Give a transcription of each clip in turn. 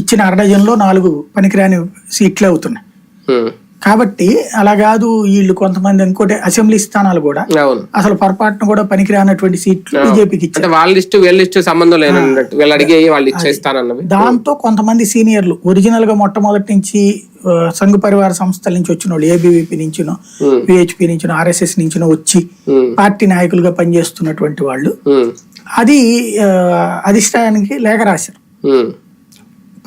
ఇచ్చిన అరడజన్లో నాలుగు పనికిరాని సీట్లే అవుతున్నాయి. కాబట్టి అలా కాదు వీళ్ళు కొంతమంది ఇంకోటి అసెంబ్లీ స్థానాలు కూడా. అసలు పొరపాటున కూడా పనికిరానటువంటి సీట్లు బీజేపీకి ఇచ్చారు. వాళ్ళ లిస్టు వీళ్ళ లిస్టు సంబంధం వీళ్ళు అడిగి వాళ్ళు ఇచ్చేస్తానన్నవి దాంతో కొంతమంది సీనియర్లు ఒరిజినల్గా మొట్టమొదటి నుంచి సంఘ పరివార సంస్థల నుంచి వచ్చిన వాళ్ళు ఏబీవీపీ నుంచినో. విహెచ్పి నుంచినో ఆర్ఎస్ఎస్ నుంచినో వచ్చి. పార్టీ నాయకులుగా పనిచేస్తున్నటువంటి వాళ్ళు. అది అధిష్టానానికి లేఖ రాశారు.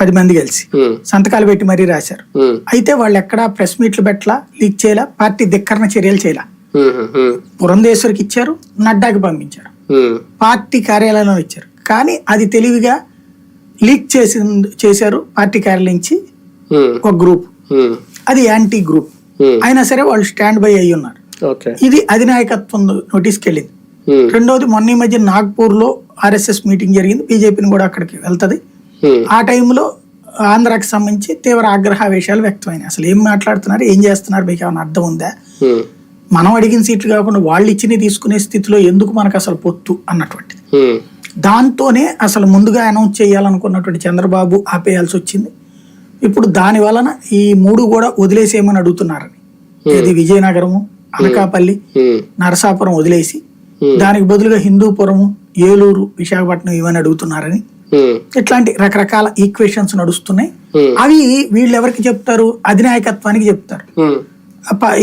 పది మంది కలిసి. సంతకాలు పెట్టి మరీ రాశారు. అయితే వాళ్ళు ఎక్కడా ప్రెస్ మీట్లు పెట్టలా లీక్ చేయలా పార్టీ ధిక్కరణ చర్యలు చేయలా. పురంధేశ్వరికి ఇచ్చారు నడ్డాకి పంపించారు. పార్టీ కార్యాలయంలో ఇచ్చారు కానీ అది తెలివిగా లీక్ చేసి చేశారు పార్టీ కార్యాలయం నుంచి. ఒక గ్రూప్. అది యాంటీ గ్రూప్. అయినా సరే వాళ్ళు స్టాండ్ బై అయ్యి ఉన్నారు ఇది అధినాయకత్వం నోటీస్కి వెళ్ళింది. రెండోది మొన్న ఈ మధ్య నాగ్పూర్లో ఆర్ఎస్ఎస్ మీటింగ్ జరిగింది బీజేపీని కూడా అక్కడికి వెళ్తది. ఆ టైంలో ఆంధ్రాకి సంబంధించి తీవ్ర ఆగ్రహావేశాలు వ్యక్తమైనాయి అసలు ఏం మాట్లాడుతున్నారు ఏం చేస్తున్నారు మీకు ఏమైనా అర్థం ఉందా ఉమ్. మనం అడిగిన సీట్లు కాకుండా వాళ్ళు ఇచ్చినవి తీసుకునే స్థితిలో ఎందుకు మనకు అసలు పొత్తు అన్నటువంటిది ఉమ్. దాంతోనే అసలు ముందుగా అనౌన్స్ చేయాలనుకున్నటువంటి చంద్రబాబు ఆపేయాల్సి వచ్చింది ఇప్పుడు దాని వలన ఈ మూడు కూడా వదిలేసేయమని అడుగుతున్నారని ఇది విజయనగరము అనకాపల్లి. నరసాపురం వదిలేసి Hmm. దానికి బదులుగా హిందూపురము ఏలూరు విశాఖపట్నం ఇవన్నీ అడుగుతున్నారని. ఇట్లాంటి రకరకాల ఈక్వేషన్స్ నడుస్తున్నాయి. అవి వీళ్ళు ఎవరికి చెప్తారు? అధినాయకత్వానికి చెప్తారు.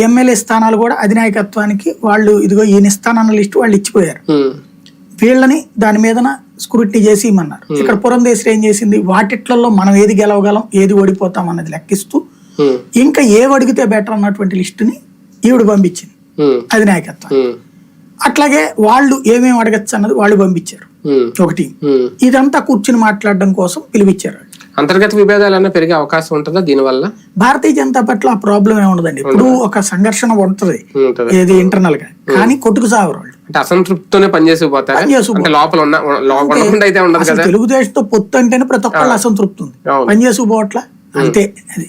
ఎమ్మెల్యే స్థానాలు కూడా అధినాయకత్వానికి వాళ్ళు ఇదిగో ఈయన ఇస్తానన్న లిస్టు వాళ్ళు ఇచ్చిపోయారు. వీళ్ళని దాని మీదన స్క్రూటినీ చేసి ఇమ్మన్నారు ఇక్కడ పురంధేశ్వరి ఏం చేసింది? వాటిట్లలో మనం ఏది గెలవగలం ఏది ఓడిపోతాం అన్నది లెక్కిస్తూ. ఇంకా ఏవి అడిగితే బెటర్ అన్నటువంటి లిస్టుని ఈవిడ పంపించింది. అధినాయకత్వం. అట్లాగే వాళ్ళు ఏమేమి అడగచ్చు అన్నది వాళ్ళు పంపించారు. ఉమ్. ఒక టీం ఉమ్. ఇదంతా కూర్చుని మాట్లాడడం కోసం పిలిపించారు. అంతర్గత విభేదాలన్నా పెరిగే అవకాశం ఉంటుందా దీనివల్ల? భారతీయ జనతా పట్ల ఆ ప్రాబ్లం ఏమి ఉండదండి. ఇప్పుడు ఒక సంఘర్షణ ఉంటది. ఏది ఇంటర్నల్గా. కానీ కొట్టుకు సాగరు అంటే అసంతృప్తితోనే పనిచేసిపోతారా లోపల ఉన్న అయితే ఉండదు కదా? తెలుగుదేశంతో పొత్తు అంటేనే ప్రతి ఒక్కళ్ళు అసంతృప్తి ఉంది. అవును. పనిచేసి పోవట్ల? అంతే. అది.